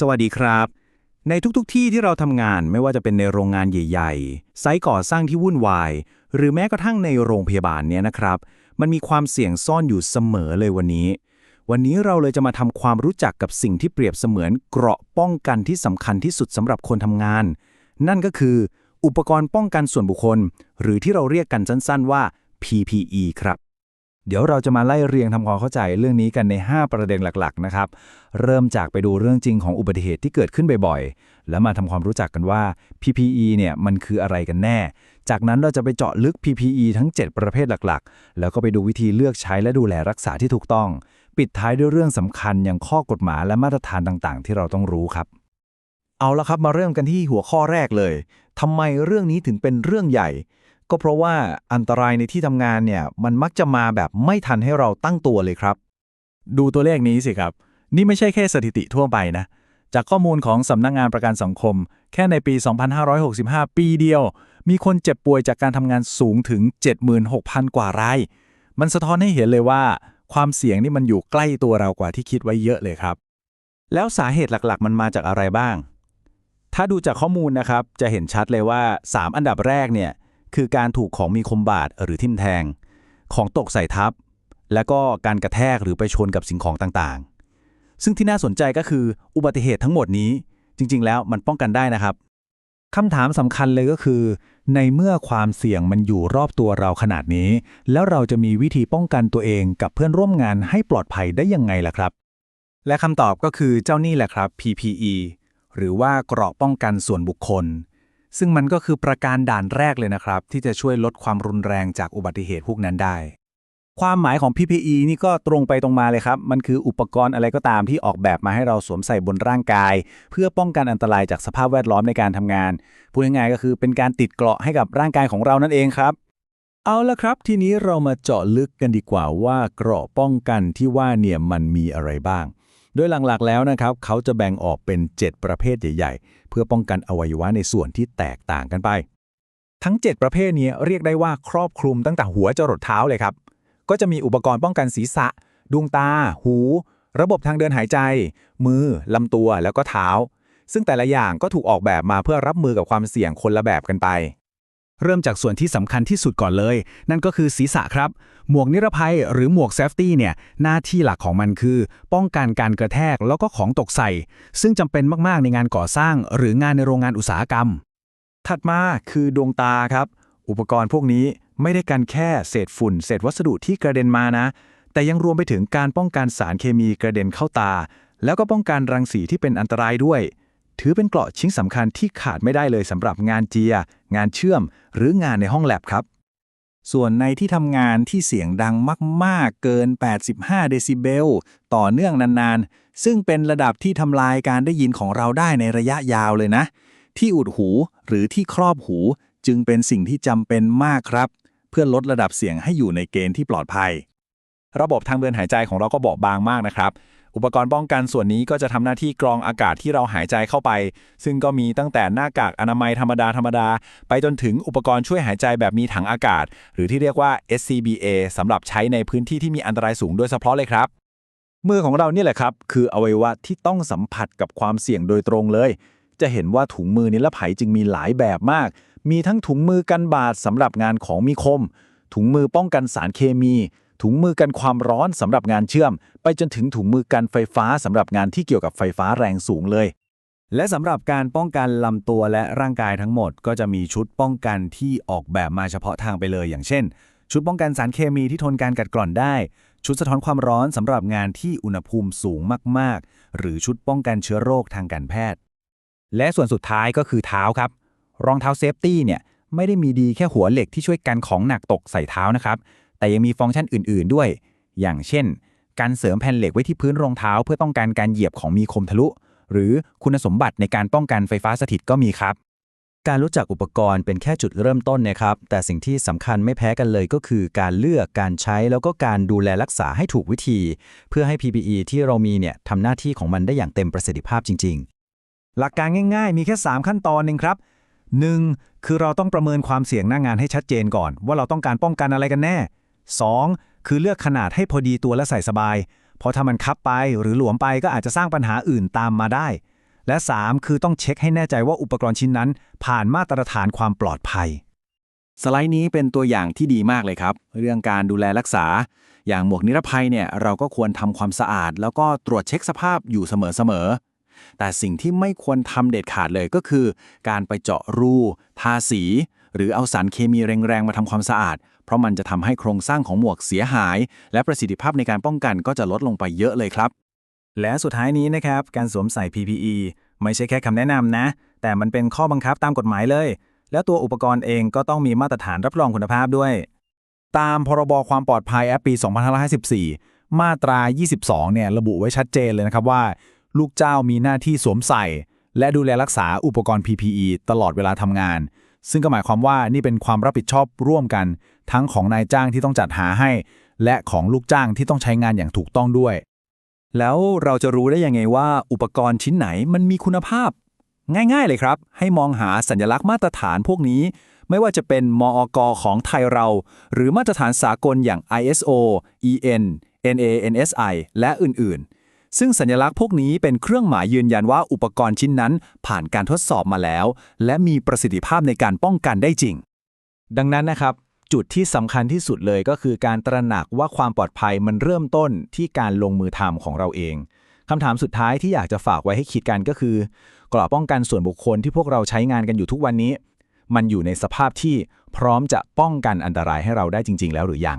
สวัสดีครับ ในทุกๆทที่ที่เราทำงานไม่ว่าจะเป็นในโรงงานใหญ่ๆ ไซต์ก่อสร้างที่วุ่นวาย หรือแม้กระทั่งในโรงพยาบาลเนี่ยนะครับ มันมีความเสี่ยงซ่อนอยู่เสมอเลยวันนี้ วันนี้เราเลยจะมาทำความรู้จักกับสิ่งที่เปรียบเสมือนเกราะป้องกันที่สำคัญที่สุดสำหรับคนทำงาน นั่นก็คือ อุปกรณ์ป้องกันส่วนบุคคล หรือที่เราเรียกกันสั้นๆว่า PPE ครับ เดี๋ยวเราจะมาไล่เรียงทำความเข้าใจเรื่องนี้กันใน 5 ประเด็นหลักๆ นะครับ เริ่มจากไปดูเรื่องจริงของอุบัติเหตุที่เกิดขึ้นบ่อยๆ แล้วมาทำความรู้จักกันว่า PPE เนี่ยมันคืออะไรกันแน่ จากนั้นเราจะไปเจาะลึก PPE ทั้ง 7 ประเภทหลักๆ แล้วก็ไปดูวิธีเลือกใช้และดูแลรักษาที่ถูกต้อง ปิดท้ายด้วยเรื่องสำคัญอย่างข้อกฎหมายและมาตรฐานต่างๆ ที่เราต้องรู้ครับ เอาละครับมาเริ่มกันที่หัวข้อแรกเลยทำไมเรื่องนี้ถึงเป็นเรื่องใหญ่ ก็เพราะว่าอันตรายในที่ทำงานเนี่ยมันมักจะมาแบบไม่ทันให้เราตั้งตัวเลยครับ ดูตัวเลขนี้สิครับ นี่ไม่ใช่แค่สถิติทั่วไปนะ จากข้อมูลของสำนักงงานประกันสังคม แค่ในปี 2565 ปีเดียว มีคนเจ็บป่วยจากการทำงานสูงถึง 76,000 กว่าราย มันสะท้อนให้เห็นเลยว่า ความเสี่ยงนี่มันอยู่ใกล้ตัวเรากว่าที่คิดไว้เยอะเลยครับ แล้วสาเหตุหลักๆ มันมาจากอะไรบ้าง ถ้าดูจากข้อมูลนะครับจะเห็นชัดเลยว่า 3 อันดับแรกเนี่ย คือการถูกของมีคมบาดหรือทิ่มแทง ของตกใส่ทับ และก็การกระแทกหรือไปชนกับสิ่งของต่างๆ ซึ่งที่น่าสนใจก็คืออุบัติเหตุทั้งหมดนี้ จริง ๆ แล้วมันป้องกันได้นะครับคำถามสำคัญเลยก็คือ ในเมื่อความเสี่ยงมันอยู่รอบตัวเราขนาดนี้ แล้วเราจะมีวิธีป้องกันตัวเองกับเพื่อนร่วมงานให้ปลอดภัยได้ยังไงล่ะครับ และคำตอบก็คือเจ้านี่แหละครับ PPE หรือว่าเกราะป้องกันส่วนบุคคล ซึ่งมันก็คือประการด่านแรกเลยนะครับ ที่จะช่วยลดความรุนแรงจากอุบัติเหตุพวกนั้นได้ ความหมายของ PPE นี่ก็ตรงไปตรงมาเลยครับ มันคืออุปกรณ์อะไรก็ตามที่ออกแบบมาให้เราสวมใส่บนร่างกาย เพื่อป้องกันอันตรายจากสภาพแวดล้อมในการทำงาน พูดง่ายๆก็คือเป็นการติดเกราะให้กับร่างกายของเรานั่นเองครับ เอาละครับ ทีนี้เรามาเจาะลึกกันดีกว่าว่าเกราะป้องกันที่ว่าเนี่ยมันมีอะไรบ้าง โดยหลักๆแล้วนะครับเขาจะแบ่งออกเป็น 7 ประเภทใหญ่ ๆ เพื่อป้องกันอวัยวะในส่วนที่แตกต่างกันไป ทั้ง 7 ประเภทนี้เรียกได้ว่าครอบคลุมตั้งแต่หัวจรดเท้าเลยครับ ก็จะมีอุปกรณ์ป้องกันศีรษะ ดวงตา หู ระบบทางเดินหายใจ มือลำตัวแล้วก็เท้า ซึ่งแต่ละอย่างก็ถูกออกแบบมาเพื่อรับมือกับความเสี่ยงคนละแบบกันไป เริ่มจากส่วนที่สำคัญที่สุดก่อนเลย นั่นก็คือศีรษะครับ หมวกนิรภัยหรือหมวกเซฟตี้เนี่ย หน้าที่หลักของมันคือ ป้องกันการกระแทกแล้วก็ของตกใส่ ซึ่งจำเป็นมาก ๆ ในงานก่อสร้าง หรืองานในโรงงานอุตสาหกรรม ถัดมาคือดวงตาครับ อุปกรณ์พวกนี้ไม่ได้กันแค่เศษฝุ่น เศษวัสดุที่กระเด็นมานะ แต่ยังรวมไปถึงการป้องกันสารเคมีกระเด็นเข้าตา แล้วก็ป้องกันรังสีที่เป็นอันตรายด้วย ถือเป็นเกราะชิ้นสำคัญที่ขาดไม่ได้เลยสำหรับงานเจีย งานเชื่อม หรืองานในห้องแลบครับ ส่วนในที่ทำงานที่เสียงดังมาก ๆ เกิน 85 เดซิเบล ต่อเนื่องนาน ๆ ซึ่งเป็นระดับที่ทำลายการได้ยินของเราได้ในระยะยาวเลยนะ ที่อุดหูหรือที่ครอบหูจึงเป็นสิ่งที่จำเป็นมากครับ เพื่อลดระดับเสียงให้อยู่ในเกณฑ์ที่ปลอดภัย ระบบทางเดินหายใจของเราก็เบบางมากนะครับ อุปกรณ์ป้องกันส่วนนี้ก็จะทำหน้าที่กรองอากาศที่เราหายใจเข้าไป ซึ่งก็มีตั้งแต่หน้ากากอนามัยธรรมดาธรรมดา ไปจนถึงอุปกรณ์ช่วยหายใจแบบมีถังอากาศ หรือที่เรียกว่า SCBA สำหรับใช้ในพื้นที่ที่มีอันตรายสูงโดยเฉพาะเลยครับ มือของเราเนี่ยแหละครับ คืออวัยวะที่ต้องสัมผัสกับความเสี่ยงโดยตรงเลย จะเห็นว่าถุงมือนิรภัยจึงมีหลายแบบมาก มีทั้งถุงมือกันบาดสำหรับงานของมีคม ถุงมือป้องกันสารเคมี ถุงมือกันความร้อนสำหรับงานเชื่อม ไปจนถึงถุงมือกันไฟฟ้าสำหรับงานที่เกี่ยวกับไฟฟ้าแรงสูงเลย และสำหรับการป้องกันลำตัวและร่างกายทั้งหมด ก็จะมีชุดป้องกันที่ออกแบบมาเฉพาะทางไปเลย อย่างเช่น ชุดป้องกันสารเคมีที่ทนการกัดกร่อนได้ ชุดสะท้อนความร้อนสำหรับงานที่อุณหภูมิสูงมาก ๆ หรือชุดป้องกันเชื้อโรคทางการแพทย์ และส่วนสุดท้ายก็คือเท้าครับ รองเท้าเซฟตี้เนี่ยไม่ได้มีดีแค่หัวเหล็กที่ช่วยกันของหนักตกใส่เท้านะครับ แต่ยังมีฟังก์ชันอื่น ๆ ด้วย อย่างเช่น การเสริมแผ่นเหล็กไว้ที่พื้นรองเท้า เพื่อต้องการการเหยียบของมีคมทะลุ หรือคุณสมบัติในการป้องกันไฟฟ้าสถิตก็มีครับ การรู้จักอุปกรณ์เป็นแค่จุดเริ่มต้นนะครับ แต่สิ่งที่สำคัญไม่แพ้กันเลยก็คือการเลือกการใช้แล้วก็การดูแลรักษาให้ถูกวิธี เพื่อให้ PPE ที่เรามีเนี่ยทำหน้าที่ของมันได้อย่างเต็มประสิทธิภาพจริง ๆ หลักการง่าย ๆ มีแค่ 3 ขั้นตอนเองครับ 1. คือเราต้องประเมินความเสี่ยงหน้างานให้ชัดเจนก่อน ว่าเราต้องการป้องกันอะไรกันแน่ 2. คือเลือกขนาดให้พอดีตัวและใส่สบาย เพราะถ้ามันคับไปหรือหลวมไปก็อาจจะสร้างปัญหาอื่นตามมาได้ และ 3 คือต้องเช็คให้แน่ใจว่าอุปกรณ์ชิ้นนั้น ผ่านมาตรฐานความปลอดภัย สไลด์นี้เป็นตัวอย่างที่ดีมากเลยครับ เรื่องการดูแลรักษา อย่างหมวกนิรภัยเนี่ยเราก็ควรทำความสะอาด แล้วก็ตรวจเช็คสภาพอยู่เสมอๆแต่สิ่งที่ไม่ควรทำเด็ดขาดเลยก็คือ การไปเจาะรู ทาสี หรือเอาสารเคมีแรงๆ มาทำความสะอาด ราะมันจะทำให้โครงสร้างของหมวกเสียหาย และประสิทธิภาพในการป้องกันก็จะลดลงไปเยอะเลยครับ และสุดท้ายนี้นะครับ การสวมใส่ PPE ไม่ใช่แค่คำแนะนำนะ แต่มันเป็นข้อบังคับตามกฎหมายเลย แล้วตัวอุปกรณ์เองก็ต้องมีมาตรฐานรับรองคุณภาพด้วย ตามพรบความปลอดภัยแอปปี 2554 มาตรา 22 เนี่ยระบุไว้ชัดเจนเลยนะครับว่า ลูกเจ้ามีหน้าที่สวมใส่ และดูแลรักษาอุปกรณ์ PPE ตลอดเวลาทำงาน ซึ่งก็หมายความว่านี่เป็นความรับผิดชอบร่วมกัน ทั้งของนายจ้างที่ต้องจัดหาให้ และของลูกจ้างที่ต้องใช้งานอย่างถูกต้องด้วย แล้วเราจะรู้ได้ยังไงว่า อุปกรณ์ชิ้นไหนมันมีคุณภาพ ง่าย ๆ เลยครับ ให้มองหาสัญลักษณ์มาตรฐานพวกนี้ ไม่ว่าจะเป็นมอกของไทยเรา หรือมาตรฐานสากลอย่าง ISO EN NANSI และอื่นๆ ซึ่งสัญลักษณ์พวกนี้เป็นเครื่องหมายยืนยันว่าอุปกรณ์ชิ้นนั้นผ่านการทดสอบมาแล้ว และมีประสิทธิภาพในการป้องกันได้จริง ดังนั้นนะครับจุดที่สำคัญที่สุดเลยก็คือการตระหนักว่าความปลอดภัยมันเริ่มต้นที่การลงมือทำของเราเองคำถามสุดท้ายที่อยากจะฝากไว้ให้คิดกันก็คือ กรอบป้องกันส่วนบุคคลที่พวกเราใช้งานกันอยู่ทุกวันนี้ มันอยู่ในสภาพที่พร้อมจะป้องกันอันตรายให้เราได้จริง ๆ แล้วหรือยัง